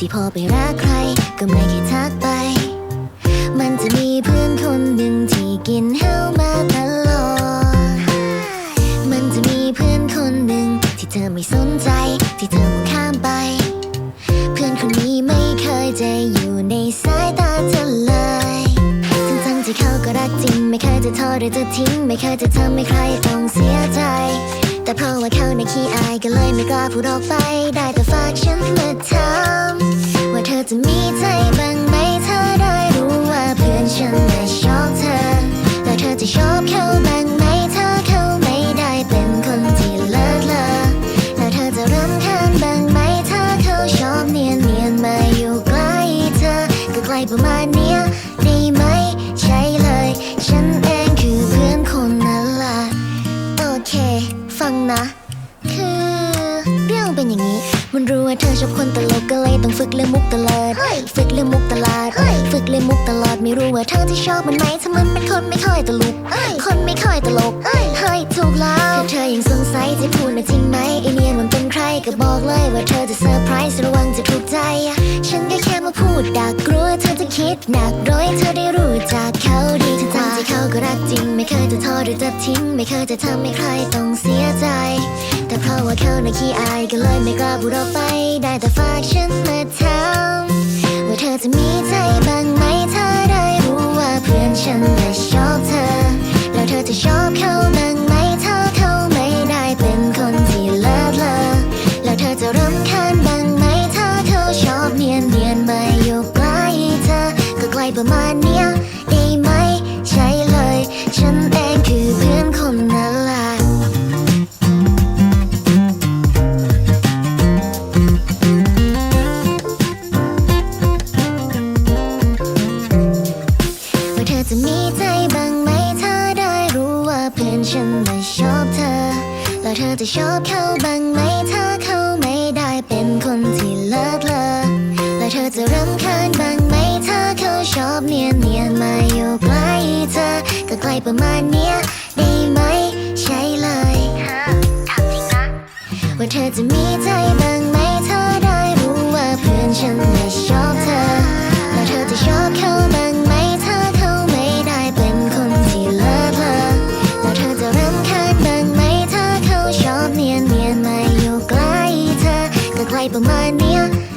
ที่พอไปรักใคร ก็ไม่เคยทักไป มันจะมีเพื่อนคนหนึ่งที่กินเฮามาตลอด มันจะมีเพื่อนคนหนึ่งที่เธอไม่สนใจ ที่เธอมองข้ามไป เพื่อนคนนี้ไม่เคยจะอยู่ในสายตาเธอเลยทั้งๆที่เขาก็รักจริง ไม่เคยจะทอดหรือจะทิ้ง ไม่เคยจะทำให้ใครต้องเสียใจ แต่เพราะว่าเขาในขี้อายก็เลยไม่กล้าพูดออกไป ได้แต่ฝากฉันมาถามว่าเธอจะมีใจบ้างไหมถ้าได้รู้ว่าเพื่อนฉันไม่ชอบเธอ แล้วเธอจะชอบเขาบ้างไหมถ้าเขาไม่ได้เป็นคนที่เลิศเลอแล้วเธอจะรำคาญบ้างไหมถ้าเขาชอบเนียนเนียนมาอยู่ใกล้เธอก็ใกล้ประมาณนี้ เรื่องเป็นอย่างนี้ มันรู้ว่าเธอชอบคนตลกก็เลยต้องฝึกเรื่องมุกตลอด ฝึกเรื่องมุกตลอด ฝึกเรื่องมุกตลอด ไม่รู้ว่าเธอที่ชอบมันไหมถ้ามันเป็นคนไม่ค่อยตลก คนไม่ค่อยตลกเฮ้ยถูกแล้วถ้าเธอยังสงสัยจะพูดนะจริงไหมไอเนี่ยมันเป็นใครก็บอกเลยว่าเธอจะเซอร์ไพรส์ระวังจะถูกใจ ฉันก็แค่มาพูดดักกลัวเธอจะคิดหนักโดยเธอได้รู้จักเขาดีทั้งทที่เขาก็รักจริง ไม่เคยจะทอดหรือจะทิ้ง ไม่เคยจะทำให้ใครต้องเสียใจแต่เพ ราะว่ขาในขี้อายก็เลยไม่กล้าพูดออกไป ได้แต่ฝากฉันมาถามว่าเธอจะมีใจบ้างไหมถ้าได้รู้ว่าเพื่อนฉันไม่ชอบเธอ แล้วเธอจะชอบเขาบ้างไหมถ้าเขาไม่ได้เป็นคนที่เลิศเลอแล้วเธอจะรำคาญบ้างไหมถ้าเขาชอบเนียนเนียนมาอยู่ใกล้เธอก็ใกล้ประมาณเนี้ย บ้างไหมถ้าได้รู้ว่าเพื่อนฉันไม่ชอบเธอ แล้วเธอจะชอบเขาบ้างไหมถ้าเขาไม่ได้เป็นคนที่เลิศเลอแล้วเธอจะรำคาญบ้างไหมถ้าเขาชอบเนียนเนียนๆมาอยู่ใกล้เธอ ก็ใกล้ประมาณเนี้ยได้ไหมใช่เลยถามจริงนะว่าเธอจะมีใจบ้างไหมถ้าได้รู้ว่าเพื่อนฉัน 짧은 만이야?